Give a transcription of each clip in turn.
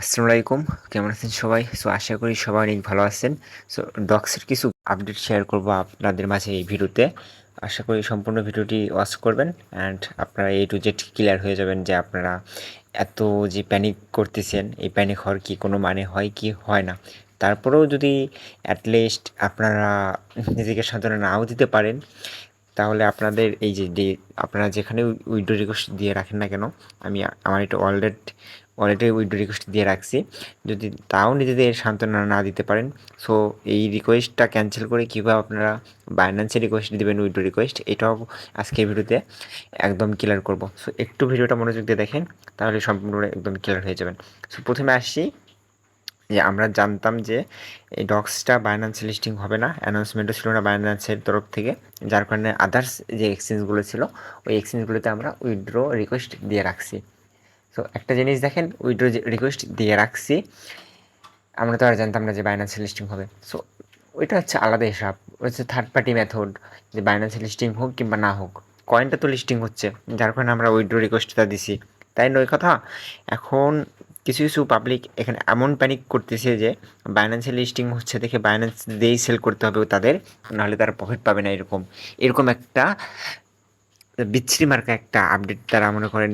আসসালামু আলাইকুম। কেমন আছেন সবাই? সো আশা করি সবাই অনেক ভালো আছেন। সো ডক্সের কিছু আপডেট শেয়ার করব আপনাদের মাঝে এই ভিডিওতে। আশা করি সম্পূর্ণ ভিডিওটি ওয়াচ করবেন অ্যান্ড আপনারা এই টু জেড ক্লিয়ার হয়ে যাবেন যে আপনারা এত যে প্যানিক করতেছেন, এই প্যানিক হওয়ার কি কোনো মানে হয়, কি হয় না? তারপরেও যদি অ্যাটলিস্ট আপনারা নিজেকে সান্ত্বনা নাও দিতে পারেন, তাহলে আপনাদের এই যে আপনারা যেখানে উইডো রিকোয়েস্ট দিয়ে রাখেন না কেন, আমি আমার এটা অলরেড অলরেডি উইডো রিকোয়েস্ট দিয়ে রাখছি। যদি তাও নিজেদের সান্ত্বনা না দিতে পারেন সো এই রিকোয়েস্টটা ক্যান্সেল করে কীভাবে আপনারা বাইন্যান্সে রিকোয়েস্ট দেবেন উইডো রিকোয়েস্ট এটাও আজকে ভিডিওতে একদম ক্লিয়ার করব। সো একটু ভিডিওটা মনোযোগ দিয়ে দেখেন, তাহলে সম্পূর্ণ একদম ক্লিয়ার হয়ে যাবেন। সো প্রথমে আসছি যে আমরা জানতাম যে এই ডক্সটা বাইন্যান্স লিস্টিং হবে না অ্যানাউন্সমেন্টও ছিল না বাইন্যান্সের তরফ থেকে, যার কারণে আদার্স যে এক্সচেঞ্জগুলো ছিল, ওই এক্সচেঞ্জগুলোতে আমরা উইথড্র রিকোয়েস্ট দিয়ে রাখছি। সো একটা জিনিস দেখেন উইথড্র রিকোয়েস্ট দিয়ে রাখছি, আমরা তো আর জানতাম না যে বাইন্যান্স লিস্টিং হবে। সো ওইটা হচ্ছে আলাদা হিসাব হচ্ছে থার্ড পার্টি মেথড যে বাইন্যান্স লিস্টিং হোক কিংবা না হোক। কয়েনটা তো লিস্টিং হচ্ছে, যার কারণে আমরা উইড্রো রিকোয়েস্টটা দিছি। তাই নয় কথা, এখন কিছু কিছু পাবলিক এখানে এমন প্যানিক করতেছে যে বাইন্যান্সে লিস্টিং হচ্ছে দেখে বাইন্যান্স দিয়েই সেল করতে হবে তাদের, নাহলে তারা প্রফিট পাবে না এরকম। এরকম একটা বিচ্ছিরি মার্কা একটা আপডেট তারা মনে করেন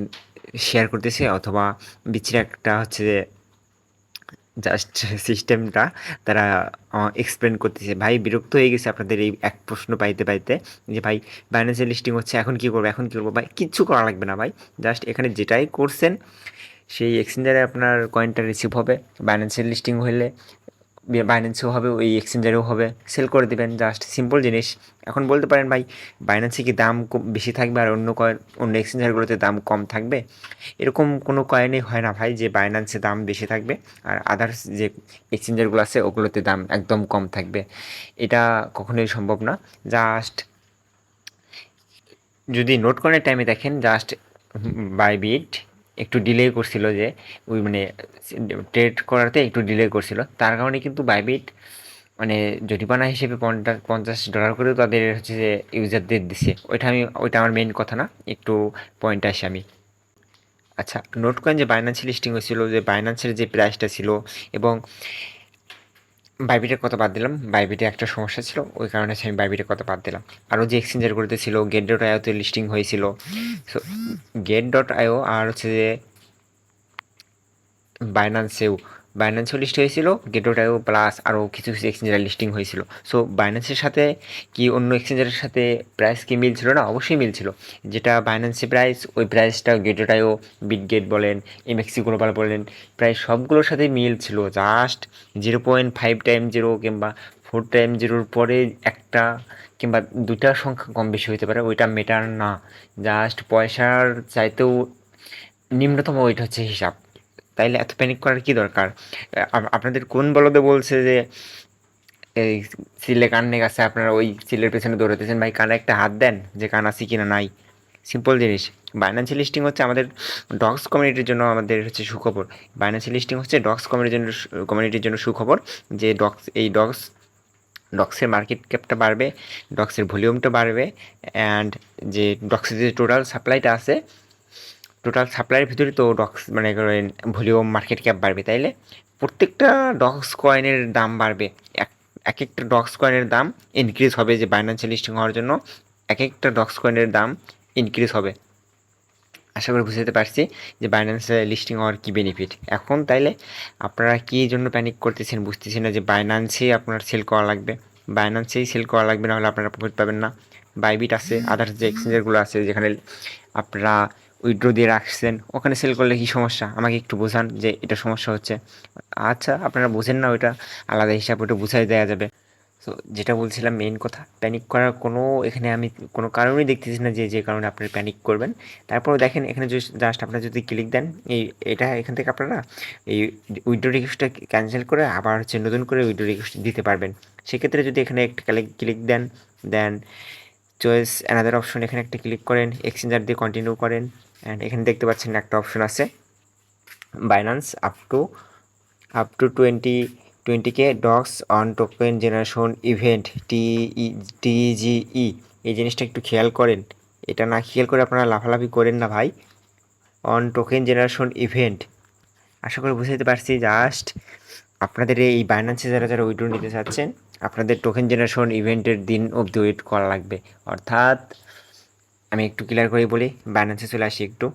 শেয়ার করতেছে অথবা বিচ্ছিরি একটা হচ্ছে যে জাস্ট সিস্টেমটা তারা এক্সপ্লেন করতেছে। ভাই, বিরক্ত হয়ে গেছে আপনাদের এই এক প্রশ্ন পাইতে পাইতে যে, ভাই বাইন্যান্সের লিস্টিং হচ্ছে, এখন কী করব, এখন কী করব? ভাই, কিচ্ছু করা লাগবে না, ভাই। জাস্ট এখানে যেটাই করছেন, সেই এক্সচেঞ্জারে আপনার কয়েনটা রিসিভ হবে। বাইন্যান্সের লিস্টিং হলে বাইন্যান্সেও হবে, ওই এক্সচেঞ্জারেও হবে। সেল করে দেবেন জাস্ট সিম্পল জিনিস। এখন বলতে পারেন ভাই বাইন্যান্সে কি দাম বেশি থাকবে আর অন্য কয়েন অন্য এক্সচেঞ্জারগুলোতে দাম কম থাকবে? এরকম কোনো কয়েনই হয় না ভাই যে বাইন্যান্সে দাম বেশি থাকবে আর আদার্স যে এক্সচেঞ্জারগুলো আছে, ওগুলোতে দাম একদম কম থাকবে। এটা কখনোই সম্ভব না। জাস্ট যদি নোট করার টাইমে দেখেন জাস্ট বাই বিট একটু ডিলে করছিল যে, ওই মানে ট্রেড করাতে একটু ডিলে করছিল। তার কারণে কিন্তু বাইবিট মানে জরিমানা হিসেবে পঞ্চাশ পঞ্চাশ ডলার করেও তাদের হচ্ছে যে ইউজারদের দিছে। ওইটা আমি, ওইটা আমার মেন কথা না, একটু পয়েন্ট আসি আমি। আচ্ছা নোট কয়েন যে বাইন্যান্সের লিস্টিং হয়েছিল, যে বাইন্যান্সের যে প্রাইসটা ছিল, এবং বাইবিটের কথা বাদ দিলাম। বাইবিটে একটা সমস্যা ছিল, ওই কারণে আমি বাইবিটের কথা বাদ দিলাম। আরও যে এক্সচেঞ্জারগুলোতে ছিল গেট ডট আইওতে লিস্টিং হয়েছিল। সো গেট ডট আইও আর হচ্ছে যে বাইন্যান্সেও বাইন্যান্সেও লিস্ট হয়েছিল গেট ডট প্লাস আরও কিছু কিছু এক্সচেঞ্জারের লিস্টিং হয়েছিল। সো বাইন্যান্সের সাথে কি অন্য এক্সচেঞ্জারের সাথে প্রাইস কি মিলছিল না? অবশ্যই মিলছিল। যেটা বাইন্যান্সের প্রাইস ওই প্রাইসটা Gate dot IO Bitget বলেন এমএক্সি গ্লোবাল বলেন, প্রায় সবগুলোর সাথে মিল ছিল just zero point five time zero কিংবা ফোর টাইম জিরোর পরে একটা কিংবা দুটা সংখ্যা কম বেশি হতে পারে, ওইটা মেটার না। জাস্ট পয়সার চাইতেও নিম্নতম ওইটা হচ্ছে হিসাব। তাইলে এত প্যানিক করার কি দরকার? আপনাদের কোন বলদে বলছে যে, এই সিলে কান নেই গেছে আপনারা ওই সিলের পেছনে দৌড়াতেছেন, ভাই কানে একটা হাত দেন যে কান আছে কিনা নাই। সিম্পল জিনিস। বাইন্যান্সিয়াল লিস্টিং হচ্ছে আমাদের ডগস কমিউনিটির জন্য আমাদের হচ্ছে সুখবর। বাইন্যান্সিয়াল লিস্টিং হচ্ছে ডগস কমিউনিটির জন্য কমিউনিটির জন্য সুখবর যে ডগস এই ডগস ডক্সের মার্কেট ক্যাপটা বাড়বে ডক্সের ভলিউমটা বাড়বে অ্যান্ড যে ডক্সের যে টোটাল সাপ্লাইটা আছে টোটাল সাপ্লাইয়ের ভিতরে তো ডক্স মানে ভলিউম মার্কেট ক্যাপ বাড়বে, তাইলে? প্রত্যেকটা ডক্স কয়েনের দাম বাড়বে। এক এক একটা ডক্স কয়েনের দাম ইনক্রিজ হবে যে বাইন্যান্সিয়াল লিস্টিং হওয়ার জন্য এক একটা ডক্স কয়েনের দাম ইনক্রিজ হবে। আশা করি বুঝতে পারছি যে বাইন্যান্সে লিস্টিং হওয়ার কী বেনিফিট এখন তাইলে আপনারা কী জন্য প্যানিক করতেছেন বুঝতেছেন না যে বাইন্যান্সেই আপনার সেল করা লাগবে। বাইন্যান্সেই সেল করা লাগবে না হলে আপনারা প্রফিট পাবেন না। বাইবিট আছে আদার্স যে এক্সচেঞ্জারগুলো আছে, যেখানে আপনারা উইড্রো দিয়ে রাখছেন, ওখানে সেল করলে কী সমস্যা? আমাকে একটু বোঝান যে এটা সমস্যা হচ্ছে। আচ্ছা আপনারা বোঝেন না ওইটা, আলাদা হিসাব ওটা বুঝাই দেওয়া যাবে। সো যেটা বলছিলাম মেইন কথা প্যানিক করার কোনো, এখানে আমি কোনো কারণেই দেখতেছি না যে যে কারণে আপনারা প্যানিক করবেন। তারপরে দেখেন, এখানে জাস্ট আপনারা যদি ক্লিক দেন, এই, এটা এখান থেকে আপনারা এই উইড্রো রিকোয়েস্টটা ক্যান্সেল করে আবার হচ্ছে নতুন করে উইড্রো রিকোয়েস্ট দিতে পারবেন। সেক্ষেত্রে যদি এখানে একটা ক্লিক দেন দেন চয়েস অ্যানাদার অপশন এখানে একটা ক্লিক করেন এক্সচেঞ্জার দিয়ে কন্টিনিউ করেন। অ্যান্ড এখানে দেখতে পাচ্ছেন একটা অপশন আছে। Binance up to up to twenty twenty K dogs on token generation event T TGE এই জিনিসটা একটু খেয়াল করেন। এটা না খেয়াল করে আপনারা লাফালাফি করেন না ভাই। অন টোকেন জেনারেশন ইভেন্ট আশা করি বুঝাইতে পারছি জাস্ট আপনাদের এই বাইন্যান্সে যারা যারা উইড্রো নিতে চাচ্ছেন, আপনাদের টোকেন জেনারেশন ইভেন্টের দিন অবধি ওয়েট করা লাগবে। অর্থাৎ আমি একটু ক্লিয়ার করে বলি বাইন্যান্সে চলে আসি একটু।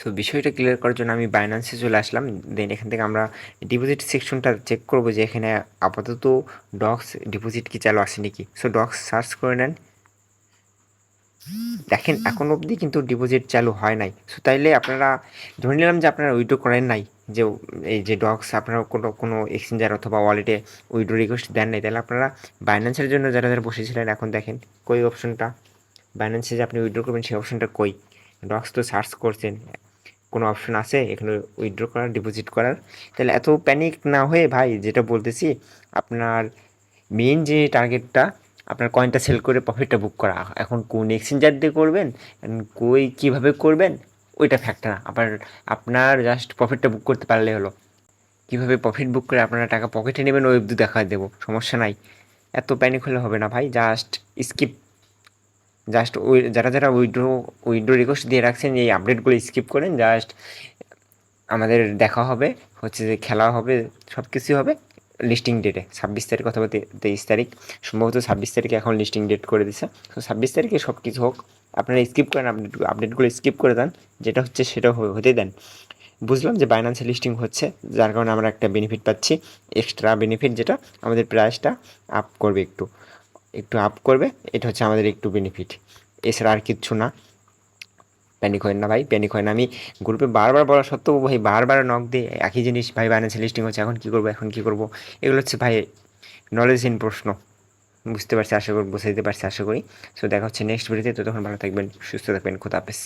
সো বিষয়টা ক্লিয়ার করার জন্য আমি বাইন্যান্সে চলে আসলাম। দেন এখান থেকে আমরা ডিপোজিট সেকশনটা চেক করব যে এখানে আপাতত ডক্স ডিপোজিট কি চালু আসে নাকি। সো ডক্স সার্চ করে নেন। দেখেন, এখন অবধি কিন্তু ডিপোজিট চালু হয় নাই। সো তাইলে আপনারা ধরে নিলাম যে আপনারা উইড্রো করেন নাই, যে এই যে ডক্স আপনারা কোনো কোনো এক্সচেঞ্জার অথবা ওয়ালেটে উইড্রো রিকোয়েস্ট দেন নাই তাহলে আপনারা বাইন্যান্সের জন্য যারা যারা বসেছিলেন, এখন দেখেন কই অপশনটা বাইন্যান্সে যে আপনি উইড্রো করবেন, সেই অপশনটা কই? ডক্স তো সার্চ করছেন, কোনো অপশন আছে? এখানে উইথড্র করার ডিপোজিট করার? তাহলে এত প্যানিক না হয়ে ভাই, যেটা বলতেছি, আপনার মেন যে টার্গেটটা আপনার কয়েনটা সেল করে প্রফিটটা বুক করা। এখন কোন এক্সচেঞ্জার দিয়ে করবেন? কই কীভাবে করবেন? ওইটা ফ্যাক্টর না। আপনার আপনার জাস্ট প্রফিটটা বুক করতে পারলে হলো। কীভাবে প্রফিট বুক করে আপনারা টাকা পকেটে নেবেন, ওই অবধি দেখা দেবো। সমস্যা নাই। এত প্যানিক হলে হবে না ভাই। জাস্ট স্কিপ জাস্ট ওই যারা যারা উইড্রো উইড্রো রিকোয়েস্ট দিয়ে রাখছেন, এই আপডেটগুলো স্কিপ করেন। জাস্ট আমাদের দেখা হবে। হচ্ছে যে খেলা হবে সব কিছু হবে। লিস্টিং ডেটে ছাব্বিশ তারিখ অথবা তেইশ তারিখ। সম্ভবত ছাব্বিশ তারিখে এখন লিস্টিং ডেট করে দিছে। তো ছাব্বিশ তারিখে সব কিছু হোক, আপনারা স্কিপ করেন, আপডেট, আপডেটগুলো স্কিপ করে দেন, যেটা হচ্ছে সেটা হতে দেন। বুঝলাম যে বাইন্যান্সে লিস্টিং হচ্ছে, যার কারণে আমরা একটা বেনিফিট পাচ্ছি এক্সট্রা বেনিফিট যেটা আমাদের প্রাইসটা আপ করবে একটু। একটু আপ করবে, এটা হচ্ছে আমাদের একটু বেনিফিট এছাড়া আর কিচ্ছু না। প্যানিক হয় না ভাই, প্যানিক হয় না। আমি গ্রুপে বারবার বলা সত্ত্বেও ভাই, বারবার নক দিয়ে একই জিনিস ভাই বানাচ্ছে লিস্টিং হচ্ছে, এখন কী করব, এখন কী করব? এগুলো হচ্ছে ভাই নলেজহীন প্রশ্ন। বুঝতে পারছি, আশা করি বুঝে দিতে পারছি, আশা করি। সো দেখা হচ্ছে নেক্সট ভিডিওতে তো তখন ভালো থাকবেন, সুস্থ থাকবেন, খুদা হাফেজ।